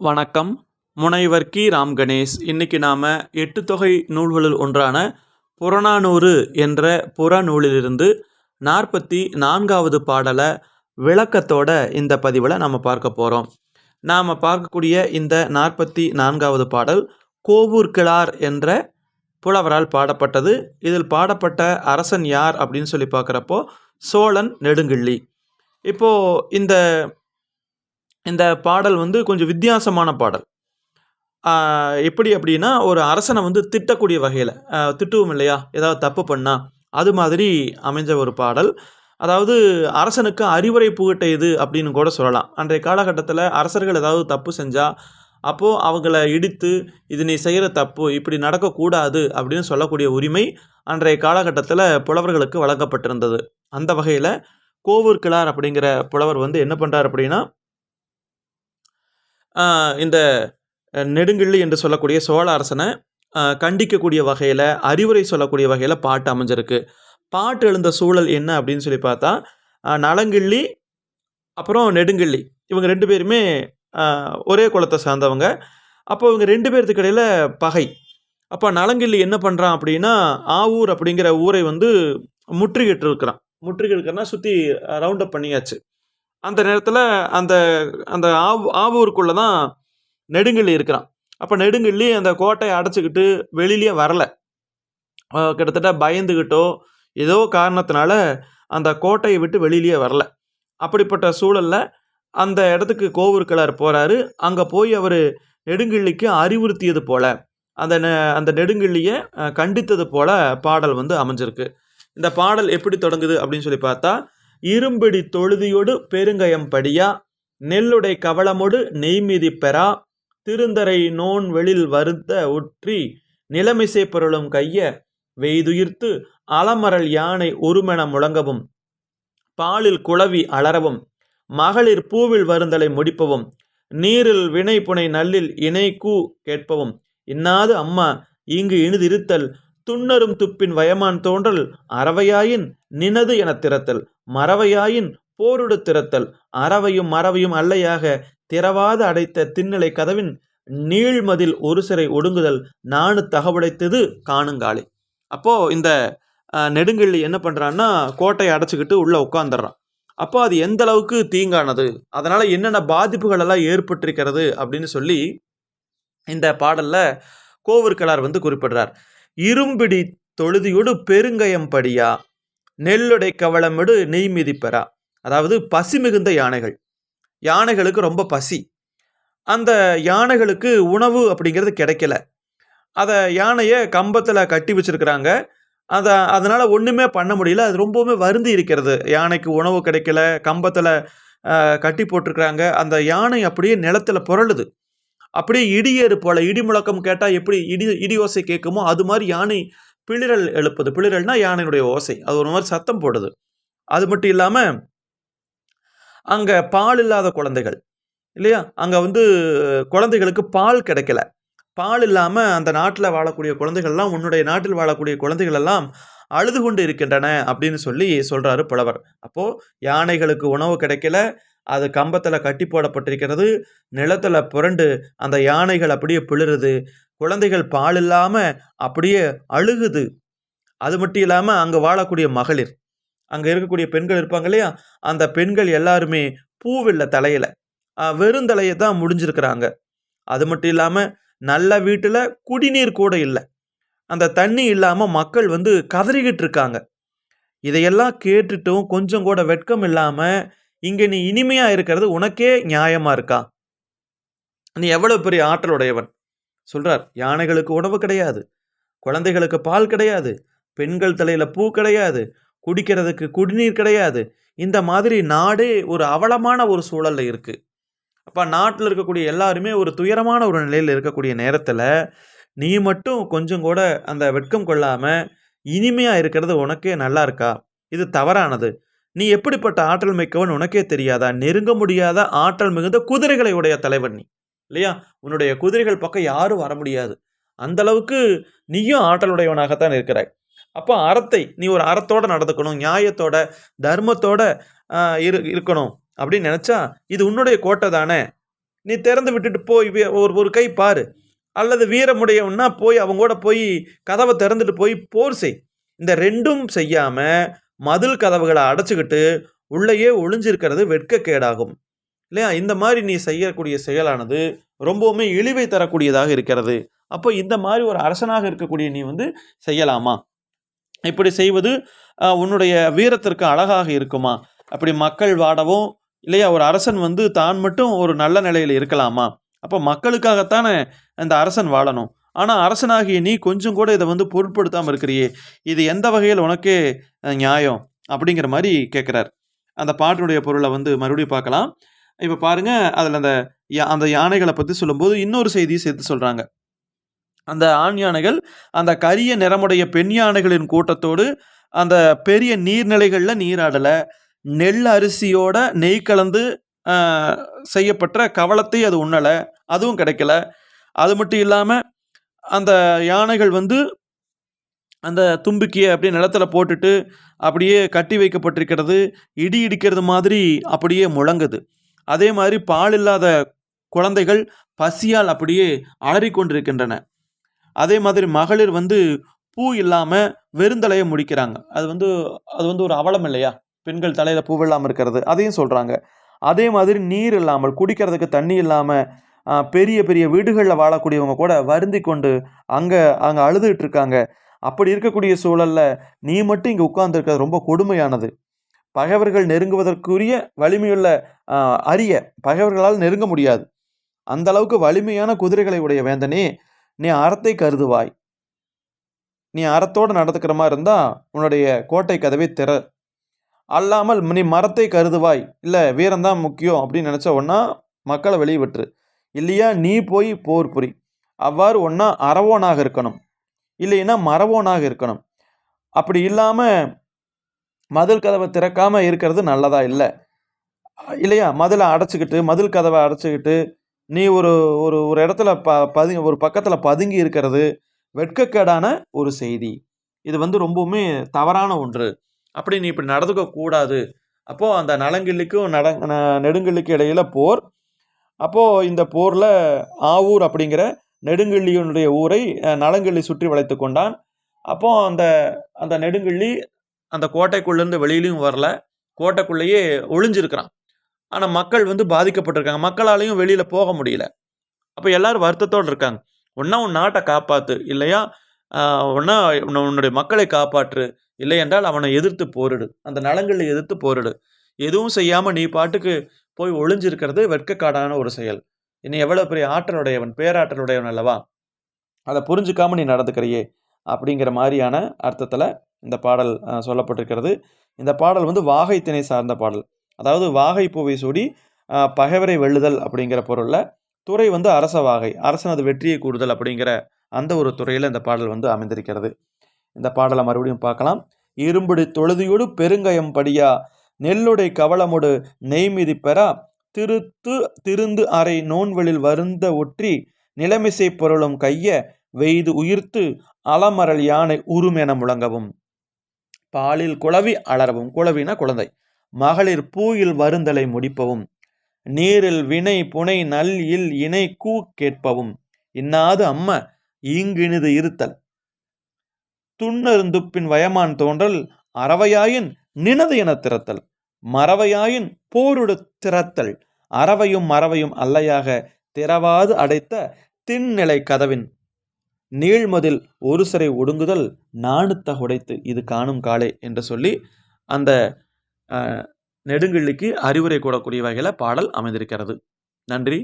வணக்கம். முனைவர் கி. ராம் கணேஷ். இன்றைக்கி நாம் எட்டு தொகை நூல்களுள் ஒன்றான புறநானூறு என்ற புறநூலிலிருந்து நாற்பத்தி நான்காவது பாடலை விளக்கத்தோட இந்த பதிவில் நம்ம பார்க்க போகிறோம் நாம் பார்க்கக்கூடிய இந்த நாற்பத்தி நான்காவது பாடல் கோவூர் கிழார் என்ற புலவரால் பாடப்பட்டது. இதில் பாடப்பட்ட அரசன் யார் அப்படின்னு சொல்லி பார்க்குறப்போ சோழன் நெடுங்கிள்ளி. இப்போது இந்த இந்த பாடல் வந்து கொஞ்சம் வித்தியாசமான பாடல். எப்படி அப்படின்னா ஒரு அரசனை வந்து திட்டக்கூடிய வகையில் திட்டுவோம் இல்லையா? ஏதாவது தப்பு பண்ணால் அது மாதிரி அமைஞ்ச ஒரு பாடல். அதாவது அரசனுக்கு அறிவுரை புகட்ட இது அப்படின்னு கூட சொல்லலாம். அன்றைய காலகட்டத்தில் அரசர்கள் ஏதாவது தப்பு செஞ்சால் அப்போது அவங்கள இடித்து இது நீ செய்கிற தப்பு இப்படி நடக்கக்கூடாது அப்படின்னு சொல்லக்கூடிய உரிமை அன்றைய காலகட்டத்தில் புலவர்களுக்கு வழங்கப்பட்டிருந்தது. அந்த வகையில் கோவூர்கிழார் அப்படிங்கிற புலவர் வந்து என்ன பண்ணுறார் அப்படின்னா இந்த நெடுங்கிள்ளி என்று சொல்லக்கூடிய சோழ அரசனை கண்டிக்கக்கூடிய வகையில் அறிவுரை சொல்லக்கூடிய வகையில் பாட்டு அமைஞ்சிருக்கு. பாட்டு எழுந்த சூழல் என்ன அப்படின்னு சொல்லி பார்த்தா நலங்கிள்ளி அப்புறம் நெடுங்கிள்ளி. இவங்க ரெண்டு பேருமே ஒரே குலத்தை சார்ந்தவங்க. அப்போ இவங்க ரெண்டு பேர்த்துக்கு இடையில் பகை. அப்போ நலங்கிள்ளி என்ன பண்ணுறான் அப்படின்னா ஆவூர் அப்படிங்கிற ஊரை வந்து முற்றுகிட்டு இருக்கிறான் முற்றுகிட்டு இருக்கிறனா சுற்றி ரவுண்டப் பண்ணியாச்சு. அந்த நேரத்தில் அந்த அந்த ஆவு ஆவூருக்குள்ளே தான் நெடுங்கிள்ளி இருக்கிறான். அப்போ நெடுங்கிள்ளி அந்த கோட்டையை அடைச்சிக்கிட்டு வெளியிலேயே வரல. கிட்டத்தட்ட பயந்துக்கிட்டோ ஏதோ காரணத்தினால அந்த கோட்டையை விட்டு வெளியிலேயே வரல. அப்படிப்பட்ட சூழலில் அந்த இடத்துக்கு கோவூர்களார் போகிறாரு அங்கே போய் அவர் நெடுங்கிள்ளிக்கு அறிவுறுத்தியது போல் அந்த நெ- அந்த நெடுங்கிள்ளியை கண்டித்தது போல் பாடல் வந்து அமைஞ்சிருக்கு. இந்த பாடல் எப்படி தொடங்குது அப்படின்னு சொல்லி பார்த்தா இரும்பிடி தொழுதியொடு பெருங்கயம் படியா நெல்லுடை கவளமொடு நெய்மிதி பெறா திருந்தரை நோன் வெளில் வருத்த உற்றி நிலமிசை பொருளும் கைய வெய்துயிர்த்து அலமரல் யானை உருமென முழங்கவும் பாலில் குளவி அலறவும் மகளிர் பூவில் வருந்தலை முடிப்பவும் நீரில் வினை புனை நல்லில் இணை கூ கேட்பவும் இன்னாது அம்மா இங்கு இனிதிருத்தல் துண்ணரும் துப்பின் வயமான் தோன்றல் அறவையாயின் நினது எனத் திறத்தல். மறவையாயின் போருடு திறத்தல். அறவையும் மறவையும் அல்லையாக திறவாது அடைத்த திண்ணிலை கதவின் நீள்மதில் ஒரு சிறை ஒடுங்குதல் நானு தகவடைத்தது காணுங்காலே. அப்போ இந்த நெடுங்கிள்ளி என்ன பண்ணுறான்னா கோட்டையை அடைச்சிக்கிட்டு உள்ளே உட்காந்துடுறான் அப்போ அது எந்த அளவுக்கு தீங்கானது? அதனால் என்னென்ன பாதிப்புகள் எல்லாம் ஏற்பட்டிருக்கிறது அப்படின்னு சொல்லி இந்த பாடலில் கோவூர்கலார் வந்து குறிப்பிடுறார். இரும்பிடி தொழுதியோடு பெருங்கயம் படியா நெல்லுடை கவளமிடு நெய் மிதிப்பெறா அதாவது பசி மிகுந்த யானைகள். யானைகளுக்கு ரொம்ப பசி. அந்த யானைகளுக்கு உணவு அப்படிங்கிறது கிடைக்கல. அதை யானையை கம்பத்தில் கட்டி வச்சிருக்கிறாங்க. அதை அதனால் ஒன்றுமே பண்ண முடியல. அது ரொம்பவுமே வருந்தி இருக்கிறது. யானைக்கு உணவு கிடைக்கல. கம்பத்தில் கட்டி போட்டிருக்கிறாங்க. அந்த யானை அப்படியே நிலத்துல புரளுது. அப்படியே இடியேறு போல இடி முழக்கம் கேட்டால் எப்படி இடி இடி ஓசை கேட்குமோ அது மாதிரி யானை பிளிரல் எழுப்புது. பிளிரல்னா யானையினுடைய ஓசை. அது ஒரு மாதிரி சத்தம் போடுது. அது மட்டும் இல்லாமல் அங்கே பால் இல்லாத குழந்தைகள் இல்லையா? அங்கே வந்து குழந்தைகளுக்கு பால் கிடைக்கல. பால் இல்லாமல் அந்த நாட்டில் வாழக்கூடிய குழந்தைகள்லாம் உன்னுடைய நாட்டில் வாழக்கூடிய குழந்தைகள் எல்லாம் அழுது கொண்டு இருக்கின்றன அப்படின்னு சொல்லி சொல்கிறாரு புலவர். அப்போது யானைகளுக்கு உணவு கிடைக்கல. அது கம்பத்தில் கட்டி போடப்பட்டிருக்கிறது. நிலத்தில் புரண்டு அந்த யானைகள் அப்படியே பிளிருது. குழந்தைகள் பால் இல்லாமல் அப்படியே அழுகுது. அது மட்டும் இல்லாமல் அங்கே வாழக்கூடிய மகளிர் அங்கே இருக்கக்கூடிய பெண்கள் இருப்பாங்க இல்லையா? அந்த பெண்கள் எல்லாருமே பூவில்ல தலையில். வெறுந்தலையை தான் முடிஞ்சிருக்கிறாங்க. அது மட்டும் இல்லாமல் நல்ல வீட்டில் குடிநீர் கூட இல்லை. அந்த தண்ணி இல்லாமல் மக்கள் வந்து கதறிக்கிட்டு இருக்காங்க. இதையெல்லாம் கேட்டுட்டும் கொஞ்சம் கூட வெட்கம் இல்லாமல் இங்கே நீ இனிமையாக இருக்கிறது உனக்கே நியாயமாக இருக்கா? நீ எவ்வளோ பெரிய ஆற்றலுடையவன் சொல்றார் யானைகளுக்கு உணவு கிடையாது குழந்தைகளுக்கு பால் கிடையாது பெண்கள் தலையில் பூ கிடையாது குடிக்கிறதுக்கு குடிநீர் கிடையாது. இந்த மாதிரி நாடே ஒரு அவலமான ஒரு சூழல்ல இருக்கு. அப்போ நாட்டில் இருக்கக்கூடிய எல்லாருமே ஒரு துயரமான ஒரு நிலையில் இருக்கக்கூடிய நேரத்தில் நீ மட்டும் கொஞ்சம் கூட அந்த வெட்கம் கொள்ளாமல் இனிமையாக இருக்கிறது உனக்கே நல்லா இருக்கா? இது தவறானது. நீ எப்படிப்பட்ட ஆற்றல் மிக்கவன் உனக்கே தெரியாதா? நெருங்க முடியாத ஆற்றல் மிகுந்த குதிரைகளை உடைய தலைவன் நீ. இல்லையா? உன்னுடைய குதிரைகள் பக்கம் யாரும் வர முடியாது. அந்த அளவுக்கு நீயும் ஆற்றலுடையவனாகத்தான் இருக்கிறாய். அப்போ அறத்தை நீ ஒரு அறத்தோட நடந்துக்கணும் நியாயத்தோட தர்மத்தோட இரு இருக்கணும் அப்படின்னு நினச்சா இது உன்னுடைய கோட்டை தானே? நீ திறந்து விட்டுட்டு போய் ஒரு ஒரு கை பாரு. அல்லது வீரமுடையவன்னா போய் அவங்க கூட போய் கதவை திறந்துட்டு போய் போர் செய். இந்த ரெண்டும் செய்யாமல் மதில் கதவுகளை அடைச்சிக்கிட்டு உள்ளேயே ஒளிஞ்சிருக்கிறது வெட்கக்கேடாகும். இல்லையா? இந்த மாதிரி நீ செய்யக்கூடிய செயலானது ரொம்பவுமே இழிவை தரக்கூடியதாக இருக்கிறது. அப்போ இந்த மாதிரி ஒரு அரசனாக இருக்கக்கூடிய நீ வந்து செய்யலாமா? இப்படி செய்வது உன்னுடைய வீரத்திற்கு அழகாக இருக்குமா? அப்படி மக்கள் வாடவும் இல்லையா? ஒரு அரசன் வந்து தான் மட்டும் ஒரு நல்ல நிலையில் இருக்கலாமா? அப்போ மக்களுக்காகத்தானே அந்த அரசன் வாழணும். ஆனால் அரசனாகிய நீ கொஞ்சம் கூட இதை வந்து பொருட்படுத்தாமல் இருக்கிறியே. இது எந்த வகையில் உனக்கே நியாயம்? அப்படிங்கிற மாதிரி கேட்குறார். அந்த பாட்டினுடைய பொருளை வந்து மறுபடியும் பார்க்கலாம். இப்போ பாருங்க அதில் அந்த யா- அந்த யானைகளை பற்றி சொல்லும்போது இன்னொரு செய்தியை சேர்த்து சொல்கிறாங்க அந்த ஆண் யானைகள் அந்த கரிய நிறமுடைய பெண் யானைகளின் கூட்டத்தோடு அந்த பெரிய நீர்நிலைகளில் நீராடலை. நெல் அரிசியோட நெய் கலந்து செய்யப்பட்ட கவலத்தை அது உண்ணலை. அதுவும் கிடைக்கல. அது மட்டும் இல்லாமல் அந்த யானைகள் வந்து அந்த தும்பிக்கையை அப்படியே நிலத்துல போட்டுட்டு அப்படியே கட்டி வைக்கப்பட்டிருக்கிறது. இடி இடிக்கிறது மாதிரி அப்படியே முழங்குது. அதே மாதிரி பால் இல்லாத குழந்தைகள் பசியால் அப்படியே அலறிக்கொண்டிருக்கின்றன. அதே மாதிரி மகளிர் வந்து பூ இல்லாமல் வெறுந்தலையை முடிக்கிறாங்க. அது வந்து அது வந்து ஒரு அவலம் இல்லையா? பெண்கள் தலையில் பூ இல்லாமல் இருக்கிறது. அதையும் சொல்கிறாங்க அதே மாதிரி நீர் இல்லாமல் குடிக்கிறதுக்கு தண்ணி இல்லாமல் பெரிய பெரிய வீடுகளில் வாழக்கூடியவங்க கூட வருந்தி கொண்டு அங்கே அங்கே அழுதுகிட்டு இருக்காங்க. அப்படி இருக்கக்கூடிய சூழல்ல நீ மட்டும் இங்கே உட்கார்ந்துருக்கிறது ரொம்ப கொடுமையானது. பகைவர்கள் நெருங்குவதற்குரிய வலிமையுள்ள அரிய பகைவர்களால் நெருங்க முடியாது. அந்த அளவுக்கு வலிமையான குதிரைகளை உடைய வேந்தனே நீ அறத்தை கருதுவாய். நீ அறத்தோடு நடந்துக்கிற மாதிரி இருந்தால் உன்னுடைய கோட்டை கதவை திற. அல்லாமல் நீ மரத்தை கருதுவாய். இல்லை வீரம்தான் முக்கியம் அப்படின்னு நினச்ச ஒன்றா மக்களை வெளியே விட்டுரு. இல்லையா நீ போய் போர் புரி. அவ்வாறு ஒன்றா அறவோனாக இருக்கணும். இல்லைன்னா மரவோனாக இருக்கணும். அப்படி இல்லாமல் மதில் கதவை திறக்காமல் இருக்கிறது நல்லதா இல்லை? இல்லையா? மதிலை அடைச்சிக்கிட்டு மதில் கதவை அடைச்சிக்கிட்டு நீ ஒரு ஒரு ஒரு இடத்துல ப பதுங்கி ஒரு பக்கத்தில் பதுங்கி இருக்கிறது வெட்கக்கேடான ஒரு செய்தி. இது வந்து ரொம்பவுமே தவறான ஒன்று. அப்படி நீ இப்படி நடந்துக்க கூடாது. அப்போது அந்த நலங்கிள்ளிக்கும் நட ந- இடையில் இடையில போர். அப்போது இந்த போரில் ஆவூர் அப்படிங்கிற நெடுங்கிள்ளியினுடைய ஊரை நலங்கிள்ளி சுற்றி வளைத்து கொண்டான். அப்போது அந்த அந்த நெடுங்கிள்ளி அந்த கோட்டைக்குள்ளேருந்து வெளியிலையும் வரல. கோட்டைக்குள்ளேயே ஒளிஞ்சிருக்கிறான். ஆனால் மக்கள் வந்து பாதிக்கப்பட்டிருக்காங்க. மக்களாலையும் வெளியில் போக முடியல. அப்போ எல்லாரும் வருத்தத்தோடு இருக்காங்க. ஒன்றா உன் நாட்டை காப்பாற்று இல்லையா? ஒன்றா உன்னுடைய மக்களை காப்பாற்று இல்லை என்றால் அவனை எதிர்த்து போரிடு. அந்த நலங்களை எதிர்த்து போரிடு. எதுவும் செய்யாமல் நீ பாட்டுக்கு போய் ஒளிஞ்சிருக்கிறது வெட்கக்காடான ஒரு செயல். இனி எவ்வளோ பெரிய ஆற்றலுடையவன் பேராற்றலுடையவன் அல்லவா? அதை புரிஞ்சுக்காம நீ நடந்துக்கிறியே. அப்படிங்கிற மாதிரியான அர்த்தத்தில் இந்த பாடல் சொல்லப்பட்டிருக்கிறது. இந்த பாடல் வந்து வாகைத்திணை சார்ந்த பாடல். அதாவது வாகை பூவை சூடி பகைவரை வெல்லுதல் அப்படிங்கிற பொருளில் துறை வந்து அரச வாகை அரசனது வெற்றியை கூடுதல் அப்படிங்கிற அந்த ஒரு துறையில் இந்த பாடல் வந்து அமைந்திருக்கிறது. இந்த பாடலை மறுபடியும் பார்க்கலாம். இரும்புடி தொழுதியோடு பெருங்கயம் படியா நெல்லுடை கவளமுடு நெய்மிதி பெறா திருத்து திருந்து அறை நோன்வெளில் வருந்த ஒற்றி நிலமிசை பொருளும் கைய வெய்து உயிர்த்து அலமரல் யானை உருமென முழங்கவும் பாலில் குளவி அலறவும். குளவினா குழந்தை. மகளிர் பூயில் வருந்தலை முடிப்பவும் நீரில் வினை புனை நல் இல் இணை கூ கேட்பவும். இன்னாது அம்ம ஈங்கினிது இருத்தல். துண்ணருந்துப்பின் வயமான் தோன்றல் அறவையாயின் நினது என திறத்தல். மறவையாயின் போருடு திறத்தல். அறவையும் மறவையும் அல்லையாக திறவாது அடைத்த திண்நிலை கதவின் நீழ்மதில் ஒரு சிறை ஒடுங்குதல் நாணுத்த உடைத்து இது காணும் காலே என்று சொல்லி அந்த நெடுங்கிள்ளிக்கு அறிவுரை கூடக்கூடிய வகையில் பாடல் அமைந்திருக்கிறது. நன்றி.